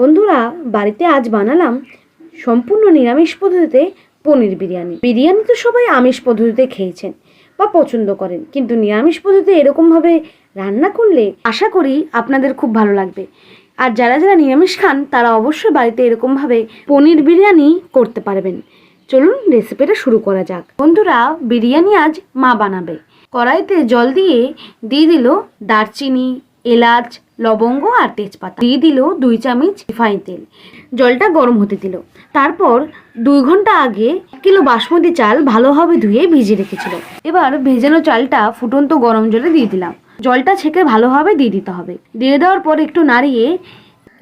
বন্ধুরা, বাড়িতে আজ বানালাম সম্পূর্ণ নিরামিষ পদ্ধতিতে পনির বিরিয়ানি। বিরিয়ানি তো সবাই আমিষ পদ্ধতিতে খেয়েছেন বা পছন্দ করেন, কিন্তু নিরামিষ পদ্ধতিতে এরকমভাবে রান্না করলে আশা করি আপনাদের খুব ভালো লাগবে। আর যারা যারা নিরামিষ খান, তারা অবশ্যই বাড়িতে এরকমভাবে পনির বিরিয়ানি করতে পারবেন। চলুন রেসিপিটা শুরু করা যাক। বন্ধুরা, বিরিয়ানি আজ মা বানাবে। কড়াইতে জল দিয়ে দিয়ে দিল দারচিনি, এলাচ লবঙ্গ আর তেজপাতা। দিয়ে দিল দুই চামচ রিফাইন তেল। জলটা গরম হতে দিল। তারপর দুই ঘণ্টা আগে কিলো বাসমতি চাল ভালোভাবে ধুয়ে ভিজিয়ে রেখেছিল। এবার ভেজানো চালটা ফুটন্ত গরম জলে দিয়ে দিলাম। জলটা ছেঁকে ভালোভাবে দিয়ে দিতে হবে। দিয়ে দেওয়ার পর একটু নাড়িয়ে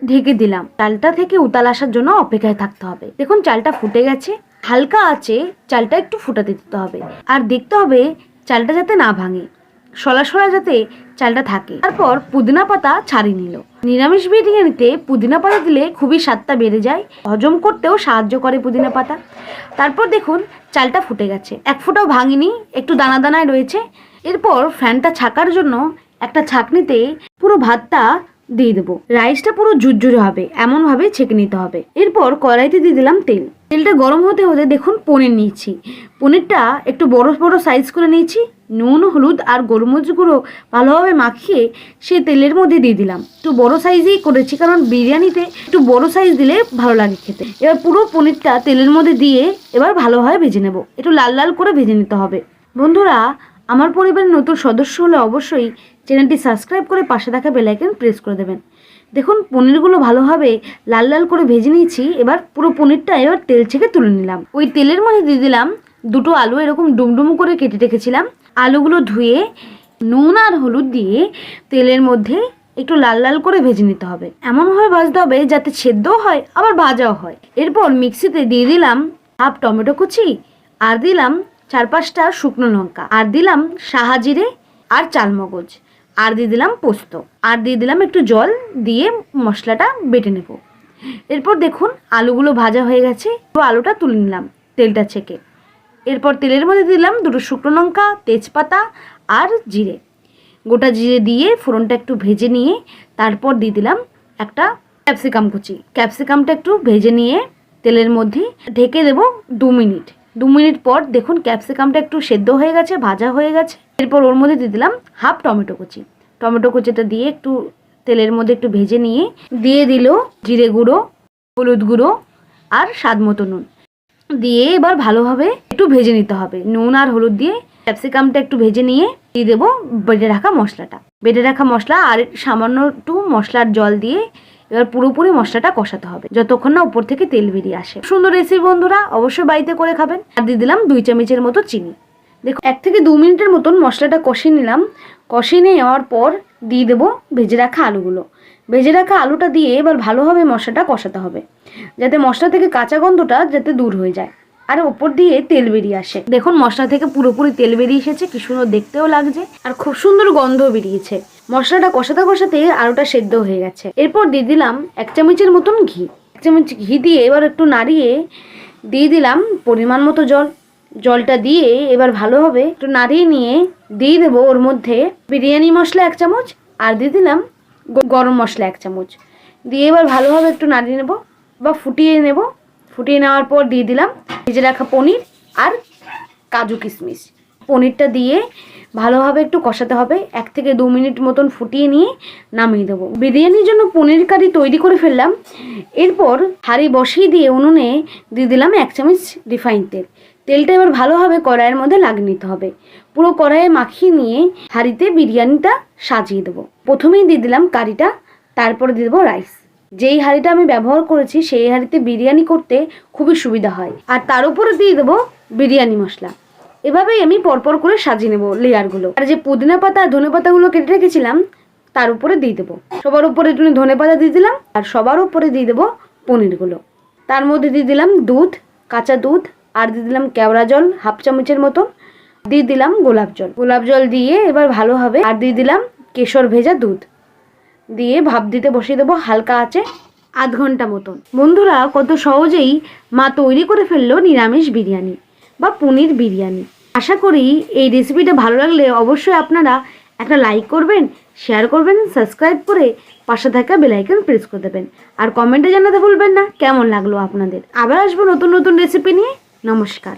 ঢেকে দিলাম। চালটা থেকে উতাল আসার জন্য অপেক্ষায় থাকতে হবে। দেখুন, চালটা ফুটে গেছে। হালকা আছে, চালটা একটু ফুটাতে দিতে হবে। আর দেখতে হবে চালটা যাতে না ভাঙে। সলা সলা যাতে চালটা থাকে। তারপর পুদিনা পাতা ছাড়িয়ে নিল। নিরামিষ বিরিয়ানিতে পুদিনা পাতা দিলে খুবই স্বাদটা বেড়ে যায়। হজম করতেও সাহায্য করে পুদিনা পাতা। তারপর দেখুন, চালটা ফুটে গেছে। এক ফুটাও ভাঙিনি, একটু দানা দানায় রয়েছে। এরপর ফ্যানটা ছাকার জন্য একটা ছাকনিতে পুরো ভাতটা দিয়ে দেবো। রাইসটা পুরো জুরজুরে হবে, এমনভাবে ছেঁকে নিতে হবে। এরপর কড়াইতে দিয়ে দিলাম তেল। তেলটা গরম হতে হতে দেখুন পনির নিয়েছি। পনিরটা একটু বড় বড় সাইজ করে নিয়েছি। নুন, হলুদ আর গোলমরিচ গুঁড়ো ভালোভাবে মাখিয়ে সে তেলের মধ্যে দিয়ে দিলাম। একটু বড় সাইজেই করেছি কারণ বিরিয়ানিতে একটু বড় সাইজ দিলে ভালো লাগে খেতে। এবার পুরো পনিরটা তেলের মধ্যে দিয়ে এবার ভালোভাবে ভেজে নেব। একটু লাল লাল করে ভেজে নিতে হবে। বন্ধুরা আমার পরিবারের নতুন সদস্য হলে অবশ্যই চ্যানেলটি সাবস্ক্রাইব করে পাশে থাকা বেলাইকন প্রেস করে দেবেন। দেখুন, পনিরগুলো ভালোভাবে লাল লাল করে ভেজে নিয়েছি, এবার পুরো পনিরটা এবার তেল ছেঁকে তুলে নিলাম। ওই তেলের মধ্যে দিয়ে দিলাম দুটো আলু এরকম ডুমডুম করে কেটে রেখেছিলাম। আলুগুলো ধুয়ে, নুন আর হলুদ দিয়ে তেলের মধ্যে একটু লাল লাল করে ভেজে নিতে হবে। এমনভাবে ভাজতে হবে যাতে সেদ্ধও হয়, আবার ভাজাও হয়। এরপর মিক্সিতে দিয়ে দিলাম হাফ টমেটো কুচি, আর দিলাম চার পাঁচটা শুকনো লঙ্কা। আর দিলাম সাহাজিরে আর চালমগজ। আর দিয়ে দিলাম পোস্ত। আর দিয়ে দিলাম একটু জল দিয়ে মশলাটা বেটে নেব। এরপর দেখুন আলুগুলো ভাজা হয়ে গেছে। তো আলুটা তুলে নিলাম তেলটা ছেঁকে। এরপর তেলের মধ্যে দিলাম দুটো শুকনো লঙ্কা, তেজপাতা আর জিরে। গোটা জিরে দিয়ে ফোড়নটা একটু ভেজে নিয়ে তারপর দিয়ে দিলাম একটা ক্যাপসিকাম কুচি। ক্যাপসিকামটা একটু ভেজে নিয়ে তেলের মধ্যে ঢেকে দেবো দু মিনিট। দু মিনিট পর দেখুন ক্যাপসিকামটা একটু সেদ্ধ হয়ে গেছে, ভাজা হয়ে গেছে। এরপর ওর মধ্যে দিয়ে দিলাম হাফ টমেটো কুচি। টমেটো কুচিটা দিয়ে একটু তেলের মধ্যে একটু ভেজে নিয়ে দিয়ে দিল জিরে গুঁড়ো, হলুদ গুঁড়ো আর স্বাদ মতো নুন। দিয়ে এবার ভালোভাবে একটু ভেজে নিতে হবে। নুন আর হলুদ দিয়ে ক্যাপসিকামটা একটু ভেজে নিয়ে দিয়ে দেবো বেটে রাখা মশলাটা। বেটে রাখা মশলা আর সামান্য একটু মশলার জল দিয়ে এবার পুরোপুরি মশলাটা কষাতে হবে। যতক্ষণ না উপর থেকে তেল বেরিয়ে আসে। সুন্দর রেসিপি বন্ধুরা, অবশ্যই বাড়িতে করে খাবেন। আর দিয়ে দিলাম দুই চামচের মতো চিনি। দেখো এক থেকে দু মিনিটের মতন মশলাটা কষিয়ে নিলাম। কষিয়ে নেওয়ার পর দিয়ে দেবো ভেজে রাখা আলুগুলো। ভেজে রাখা আলুটা দিয়ে এবার ভালোভাবে মশলাটা কষাতে হবে। যাতে মশলা থেকে কাঁচা গন্ধটা যাতে দূর হয়ে যায়। আর ওপর দিয়ে তেল বেরিয়ে আসে। দেখুন, মশলা থেকে পুরোপুরি তেল বেরিয়ে এসেছে, কি সুন্দর দেখতেও লাগছে, আর খুব সুন্দর গন্ধ বেরিয়েছে। মশলাটা কষাতে কষাতে আলুটা সেদ্ধ হয়ে গেছে। এরপর দিয়ে দিলাম এক চামচের মতন ঘি। এক চামচ ঘি দিয়ে এবার একটু নাড়িয়ে দিয়ে দিলাম পরিমাণ মতো জল। জলটা দিয়ে এবার ভালোভাবে একটু নাড়িয়ে নিয়ে দিয়ে দেবো ওর মধ্যে বিরিয়ানি মশলা এক চামচ, আর দিয়ে দিলাম গরম মশলা এক চামচ। দিয়ে এবার ভালোভাবে একটু নাড়িয়ে নেব বা ফুটিয়ে নেব। ফুটিয়ে নেওয়ার পর দিয়ে দিলাম ভেজে রাখা পনির আর কাজু কিশমিশ। পনিরটা দিয়ে ভালোভাবে একটু কষাতে হবে। এক থেকে দু মিনিট মতন ফুটিয়ে নিয়ে নামিয়ে দেবো। বিরিয়ানির জন্য পনির কারি তৈরি করে ফেললাম। এরপর হাঁড়ি বসিয়ে দিয়ে উনুনে দিয়ে দিলাম এক চামচ রিফাইন তেল। তেলটা এবার ভালোভাবে কড়াইয়ের মধ্যে লাগিয়ে নিতে হবে। পুরো কড়াইয়ে মাখিয়ে নিয়ে হাঁড়িতে বিরিয়ানিটা সাজিয়ে দেবো। প্রথমেই দিয়ে দিলাম কারিটা, তারপরে দিয়ে দেবো রাইস। যেই হাঁড়িটা আমি ব্যবহার করেছি, সেই হাঁড়িতে বিরিয়ানি করতে খুবই সুবিধা হয়। আর তার উপরে দিয়ে দেবো বিরিয়ানি মশলা। এভাবেই আমি পরপর করে সাজিয়ে নেব লেয়ারগুলো। আর যে পুদিনা পাতা আর ধনে পাতাগুলো কেটে রেখেছিলাম, তার উপরে দিয়ে দেবো। সবার উপরে একটু ধনে পাতা দিয়ে দিলাম, আর সবার উপরে দিয়ে দেবো পনিরগুলো। তার মধ্যে দিয়ে দিলাম দুধ, কাঁচা দুধ, আর দিয়ে দিলাম কেওড়া জল, হাফ চামচের মতন। দিয়ে দিলাম গোলাপ জল। গোলাপ জল দিয়ে এবার ভালোভাবে আর দিয়ে দিলাম কেশর ভেজা দুধ। দিয়ে ভাপ দিতে বসিয়ে দেবো হালকা আছে আধ ঘণ্টা মতন। বন্ধুরা, কত সহজেই মা তৈরি করে ফেলল নিরামিষ বিরিয়ানি বা পনির বিরিয়ানি। আশা করি এই রেসিপিটা ভালো লাগলে অবশ্যই আপনারা একটা লাইক করবেন শেয়ার করবেন সাবস্ক্রাইব করে পাশে থাকা বেলাইকন প্রেস করে দেবেন। আর কমেন্টে জানাতে ভুলবেন না, কেমন লাগল আপনাদের? আবার আসব নতুন নতুন রেসিপি নিয়ে। নমস্কার।